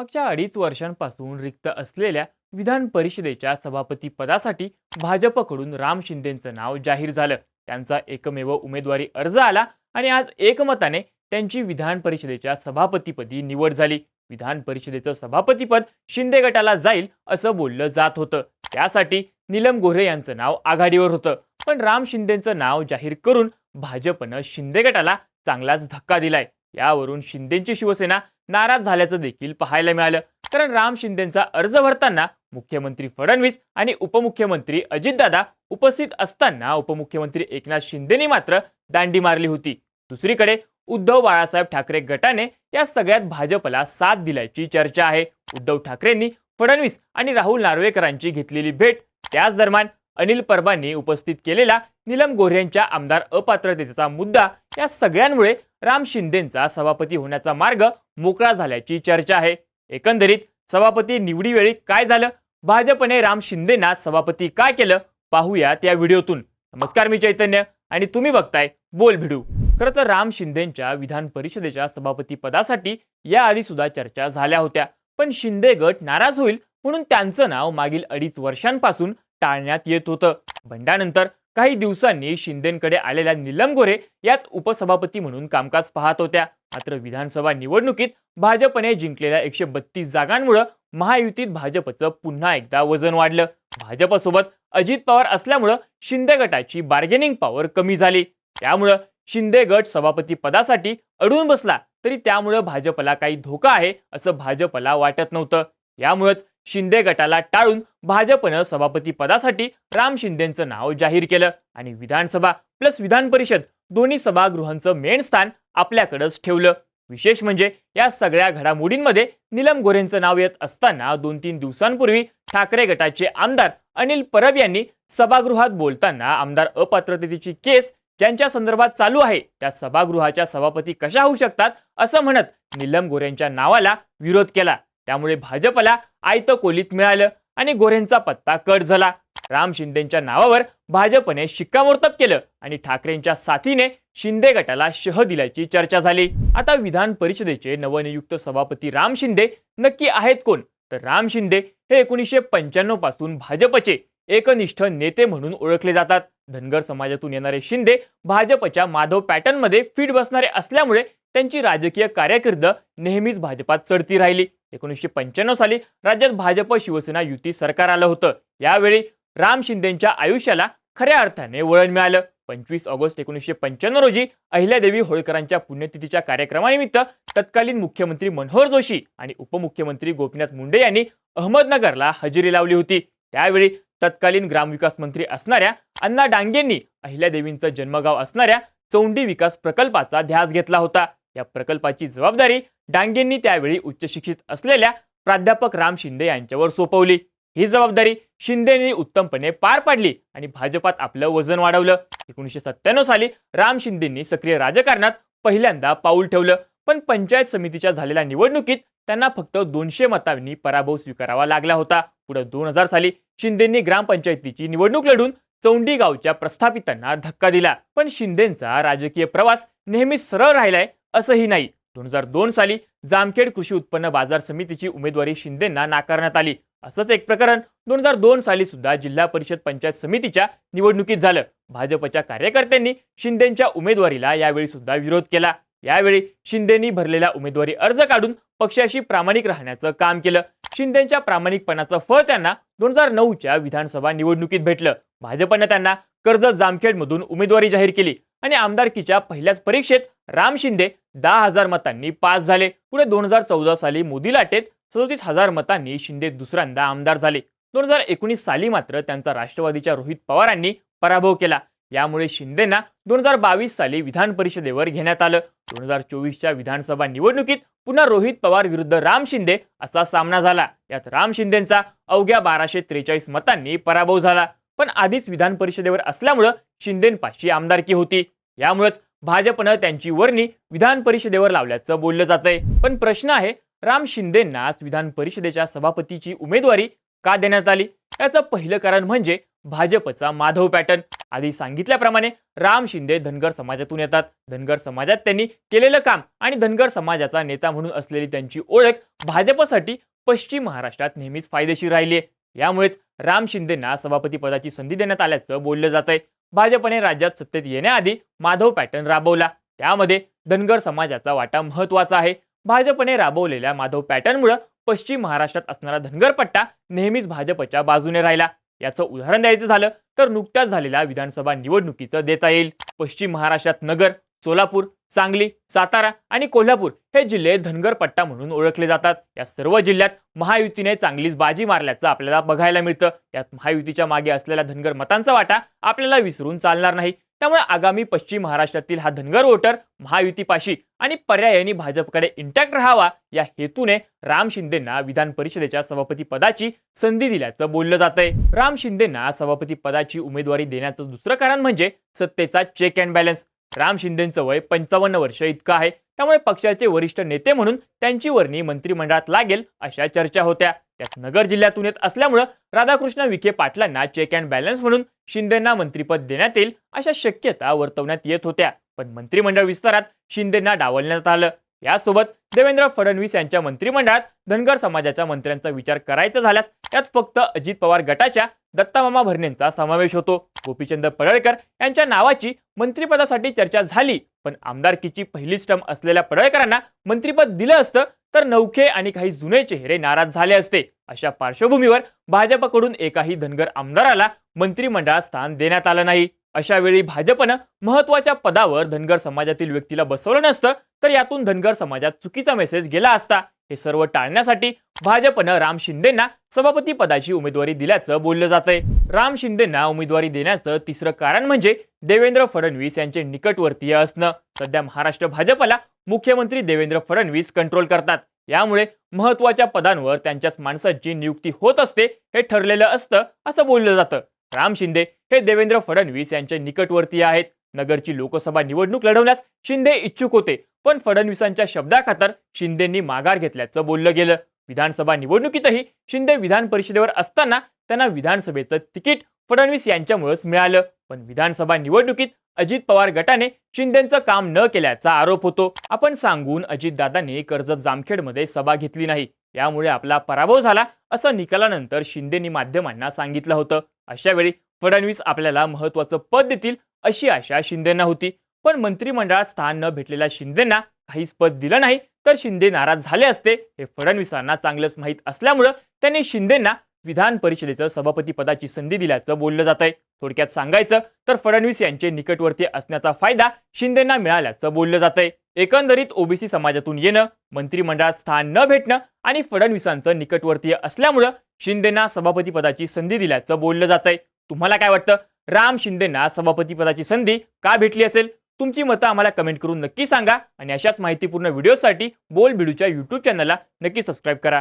मागच्या अडीच वर्षांपासून रिक्त असलेल्या विधान परिषदेच्या सभापती पदासाठी भाजपकडून राम शिंदेंचं नाव जाहीर झालं. त्यांचा एकमेव उमेदवारी अर्ज आला आणि आज एकमताने त्यांची विधान परिषदेच्या सभापतीपदी निवड झाली. विधान परिषदेचं सभापतीपद शिंदे गटाला जाईल असं बोललं जात होतं. त्यासाठी नीलम गोऱ्हे यांचं नाव आघाडीवर होतं. पण राम शिंदेंचं नाव जाहीर करून भाजपनं शिंदे गटाला चांगलाच धक्का दिलाय. यावरून शिंदेची शिवसेना नाराज झाल्याचं देखील पाहायला मिळालं. कारण राम शिंदेंचा अर्ज भरताना मुख्यमंत्री फडणवीस आणि उपमुख्यमंत्री अजितदादा उपस्थित असताना उपमुख्यमंत्री एकनाथ शिंदेनी मात्र दांडी मारली होती. दुसरीकडे उद्धव बाळासाहेब ठाकरे गटाने या सगळ्यात भाजपला साथ दिल्याची चर्चा आहे. उद्धव ठाकरेंनी फडणवीस आणि राहुल नार्वेकरांची घेतलेली भेट त्याच दरम्यान अनिल परबांनी उपस्थित केलेला नीलम गोऱ्हेंच्या आमदार अपात्रतेचा मुद्दा या सगळ्यांमुळे राम शिंदेंचा सभापती होण्याचा मार्ग मोकळा झाल्याची चर्चा आहे. एकंदरीत सभापती निवडीवेळी काय झालं? भाजपने राम शिंदेना सभापती काय केलं? पाहूयात या व्हिडिओतून. नमस्कार मी चैतन्य आणि तुम्ही बघताय बोल भिडू. खरं तर राम शिंदेंच्या विधान परिषदेच्या सभापती पदासाठी याआधी सुद्धा चर्चा झाल्या होत्या. पण शिंदे गट नाराज होईल म्हणून त्यांचं नाव मागील अडीच वर्षांपासून टाळण्यात येत होतं. बंडानंतर काही दिवसांनी शिंदेकडे आलेल्या निलम गोरे याच उपसभापती म्हणून कामकाज पाहत होत्या. मात्र विधानसभा निवडणुकीत भाजपने जिंकलेल्या एकशे बत्तीस जागांमुळे महायुतीत भाजपचं पुन्हा एकदा वजन वाढलं. भाजपसोबत अजित पवार असल्यामुळं शिंदे गटाची बार्गेनिंग पॉवर कमी झाली. त्यामुळं शिंदे गट सभापती पदासाठी अडून बसला तरी त्यामुळं भाजपला काही धोका आहे असं भाजपला वाटत नव्हतं. यामुळेच शिंदे गटाला टाळून भाजपनं सभापती पदासाठी राम शिंदेंचं नाव जाहीर केलं आणि विधानसभा प्लस विधान परिषद दोन्ही सभागृहांचं मेन स्थान आपल्याकडंच ठेवलं. विशेष म्हणजे या सगळ्या घडामोडींमध्ये निलम गोरेंचं नाव येत असताना दोन तीन दिवसांपूर्वी ठाकरे गटाचे आमदार अनिल परब यांनी सभागृहात बोलताना आमदार अपात्रतेची केस ज्यांच्या संदर्भात चालू आहे त्या सभागृहाच्या सभापती कशा होऊ शकतात असं म्हणत निलम गोरेंच्या नावाला विरोध केला. त्यामुळे भाजपला आयतं कोलीत मिळालं आणि गोरेंचा पत्ता कट झाला. राम शिंदेच्या नावावर भाजपने शिक्कामोर्तब केलं आणि ठाकरेंच्या साथीने शिंदे गटाला शह दिल्याची चर्चा झाली. आता विधान परिषदेचे नवनियुक्त सभापती राम शिंदे नक्की आहेत कोण? तर राम शिंदे हे एकोणीसशे पंच्याण्णवपासून भाजपचे एकनिष्ठ नेते म्हणून ओळखले जातात. धनगर समाजातून येणारे शिंदे भाजपच्या माधव पॅटर्नमध्ये फिट बसणारे असल्यामुळे त्यांची राजकीय कार्यकिर्द नेहमीच भाजपात चढती राहिली. एकोणीसशे पंच्याण्णव साली राज्यात भाजप शिवसेना युती सरकार आलं होतं. यावेळी राम शिंदेच्या आयुष्याला खऱ्या अर्थाने वळण मिळालं. पंचवीस ऑगस्ट एकोणीसशे पंच्याण्णव रोजी अहिल्यादेवी होळकरांच्या पुण्यतिथीच्या कार्यक्रमानिमित्त तत्कालीन मुख्यमंत्री मनोहर जोशी आणि उपमुख्यमंत्री गोपीनाथ मुंडे यांनी अहमदनगरला हजेरी लावली होती. त्यावेळी तत्कालीन ग्रामविकास मंत्री असणाऱ्या अण्णा डांगेंनी अहिल्यादेवींचं जन्मगाव असणाऱ्या चौंडी विकास प्रकल्पाचा ध्यास घेतला होता. या प्रकल्पाची जबाबदारी डांगेंनी त्यावेळी उच्चशिक्षित असलेल्या प्राध्यापक राम शिंदे यांच्यावर सोपवली. ही जबाबदारी शिंदेनी उत्तमपणे पार पाडली आणि भाजपात आपलं वजन वाढवलं. एकोणीसशे सत्त्याण्णव साली राम शिंदेंनी सक्रिय राजकारणात पहिल्यांदा पाऊल ठेवलं. पण पंचायत समितीच्या झालेल्या निवडणुकीत त्यांना फक्त दोनशे मतांनी पराभव स्वीकारावा लागला होता. पुढे दोन हजार साली शिंदेंनी ग्रामपंचायतीची निवडणूक लढून चौंडी गावच्या प्रस्थापितांना धक्का दिला. पण शिंदेंचा राजकीय प्रवास नेहमीच सरळ राहिलाय. असंही नाही. दोन हजार दोन साली जामखेड कृषी उत्पन्न बाजार समितीची उमेदवारी शिंदेंना नाकारण्यात आली. असंच एक प्रकरण दोन हजार दोन साली सुद्धा जिल्हा परिषद पंचायत समितीच्या निवडणुकीत झालं. भाजपच्या कार्यकर्त्यांनी शिंदेच्या उमेदवारीला यावेळी सुद्धा विरोध केला. यावेळी शिंदेनी भरलेला उमेदवारी अर्ज काढून पक्षाशी प्रामाणिक राहण्याचं काम केलं. शिंदेच्या प्रामाणिकपणाचं फळ त्यांना दोन हजार नऊच्या विधानसभा निवडणुकीत भेटलं. भाजपनं त्यांना कर्ज जामखेडमधून उमेदवारी जाहीर केली आणि आमदारकीच्या पहिल्याच परीक्षेत राम शिंदे दहा हजार मतांनी पास झाले. पुढे दोन हजार चौदा साली मोदी लाटेत सदोतीस हजार मतांनी शिंदे दुसऱ्यांदा आमदार झाले. दोन हजार एकोणीस साली मात्र त्यांचा राष्ट्रवादीच्या रोहित पवारांनी पराभव केला. यामुळे शिंदेना दोन हजार बावीस साली विधान परिषदेवर घेण्यात आलं. दोन हजार चोवीसच्या विधानसभा निवडणुकीत पुन्हा रोहित पवार विरुद्ध राम शिंदे असा सामना झाला. यात राम शिंदेचा अवघ्या बाराशे त्रेचाळीस मतांनी पराभव झाला. पण आधीच विधान परिषदेवर असल्यामुळं शिंदेपाशी आमदारकी होती. यामुळेच भाजपनं त्यांची वर्णी विधान परिषदेवर लावल्याचं बोललं जातंय. पण प्रश्न आहे राम शिंदेंनाच विधान परिषदेच्या सभापतीची उमेदवारी का देण्यात आली? याचं पहिलं कारण म्हणजे भाजपचा माधव पॅटर्न. आधी सांगितल्याप्रमाणे राम शिंदे धनगर समाजातून येतात. धनगर समाजात त्यांनी केलेलं काम आणि धनगर समाजाचा नेता म्हणून असलेली त्यांची ओळख भाजपसाठी पश्चिम महाराष्ट्रात नेहमीच फायदेशीर राहिली आहे यामुळेच राम शिंदेंना सभापती पदाची संधी देण्यात आल्याचं बोललं जात आहे भाजपने राज्यात सत्तेत येण्याआधी माधव पॅटर्न राबवला. त्यामध्ये धनगर समाजाचा वाटा महत्त्वाचा आहे. भाजपने राबवलेल्या माधव पॅटर्नमुळे पश्चिम महाराष्ट्रात असणारा धनगर पट्टा नेहमीच भाजपच्या बाजूने राहिला. याचं उदाहरण द्यायचं झालं तर नुकत्याच झालेल्या विधानसभा निवडणुकीचं देता येईल. पश्चिम महाराष्ट्रात नगर सोलापूर सांगली सातारा आणि कोल्हापूर हे जिल्हे धनगर पट्टा म्हणून ओळखले जातात. या सर्व जिल्ह्यात महायुतीने चांगलीच बाजी मारल्याचं आपल्याला बघायला मिळतं. यात महायुतीच्या मागे असलेल्या धनगर मतांचा वाटा आपल्याला विसरून चालणार नाही. त्यामुळे आगामी पश्चिम महाराष्ट्रातील हा धनगर वोटर महायुतीपाशी आणि पर्यायाने भाजपकडे इंटॅक्ट राहावा या हेतूने राम शिंदेंना विधान परिषदेच्या सभापती पदाची संधी दिल्याचं बोललं जात आहे राम शिंदेंना सभापती पदाची उमेदवारी देण्याचं दुसरं कारण म्हणजे सत्तेचा चेक अँड बॅलन्स राम शिंदेंचं वय पंचावन्न वर्ष इतकं आहे. त्यामुळे पक्षाचे वरिष्ठ नेते म्हणून त्यांची वर्णी मंत्रिमंडळात लागेल अशा चर्चा होत्या. त्यात नगर जिल्ह्यातून येत असल्यामुळं राधाकृष्ण विखे पाटलांना चेक अँड बॅलन्स म्हणून शिंदेंना मंत्रिपद देण्यात येईल अशा शक्यता वर्तवण्यात येत होत्या. पण मंत्रिमंडळ विस्तारात शिंदेंना डावलण्यात आलं. यासोबत देवेंद्र फडणवीस यांच्या मंत्रिमंडळात धनगर समाजाच्या मंत्र्यांचा विचार करायचा झाल्यास त्यात फक्त अजित पवार गटाच्या दत्तामामा भरणेंचा समावेश होतो. गोपीचंद पडळकर यांच्या नावाची मंत्रिपदासाठी चर्चा झाली. पण आमदारकीची पहिली स्टंप असलेल्या पडळकरांना मंत्रिपद दिलं असतं तर नौखे आणि काही जुने चेहरे नाराज झाले असते. अशा पार्श्वभूमीवर भाजपकडून एकाही धनगर आमदाराला मंत्रिमंडळात स्थान देण्यात आलं नाही. अशावेळी भाजपनं महत्त्वाच्या पदावर धनगर समाजातील व्यक्तीला बसवलं नसतं तर यातून धनगर समाजात चुकीचा मेसेज गेला असता. हे सर्व टाळण्यासाठी भाजपनं राम शिंदेंना सभापती पदाची उमेदवारी दिल्याचं बोललं जातंय. राम शिंदेंना उमेदवारी देण्याचं तिसरं कारण म्हणजे देवेंद्र फडणवीस यांचे निकटवर्तीय असणं. सध्या महाराष्ट्र भाजपला मुख्यमंत्री देवेंद्र फडणवीस कंट्रोल करतात. यामुळे महत्त्वाच्या पदांवर त्यांच्याच माणसांची नियुक्ती होत असते हे ठरलेलं असतं असं बोललं जातं. राम शिंदे हे देवेंद्र फडणवीस यांचे निकटवर्तीय आहेत. नगरची लोकसभा निवडणूक लढवण्यास शिंदे इच्छुक होते. पण फडणवीसांच्या शब्दाखातर शिंदेंनी माघार घेतल्याचं बोललं गेलं. विधानसभा निवडणुकीतही शिंदे विधान परिषदेवर असताना त्यांना विधानसभेचं तिकीट फडणवीस यांच्यामुळेच मिळालं. पण विधानसभा निवडणुकीत अजित पवार गटाने शिंदेचं काम न केल्याचा आरोप होतो. आपण सांगून अजितदादांनी कर्जत जामखेडमध्ये सभा घेतली नाही. यामुळे आपला पराभव झाला असं निकालानंतर शिंदेनी माध्यमांना सांगितलं होतं. अशा वेळी फडणवीस आपल्याला महत्वाचं पद देतील अशी आशा शिंदेना होती. पण मंत्रिमंडळात स्थान न भेटलेल्या शिंदेना काहीच पद दिलं नाही तर शिंदे नाराज झाले असते हे फडणवीसांना चांगलंच माहीत असल्यामुळं त्यांनी शिंदेना विधान परिषदेचं सभापती पदाची संधी दिल्याचं बोललं जात आहे थोडक्यात सांगायचं तर फडणवीस यांचे निकटवर्ती असण्याचा फायदा शिंदेना मिळाल्याचं बोललं जात आहे एकंदरीत ओबीसी समाजातून येणं मंत्रिमंडळात स्थान न भेटणं आणि फडणवीसांचं निकटवर्तीय असल्यामुळं शिंदेना सभापती पदाची संधी दिल्याचं बोललं जात आहे तुम्हाला काय वाटतं? राम शिंदेना सभापती पदाची संधी का भेटली असेल? तुमची मतं आम्हाला कमेंट करून नक्की सांगा आणि अशाच माहितीपूर्ण व्हिडिओसाठी बोल बिडूच्या यूट्यूब चॅनलला नक्की सबस्क्राईब करा.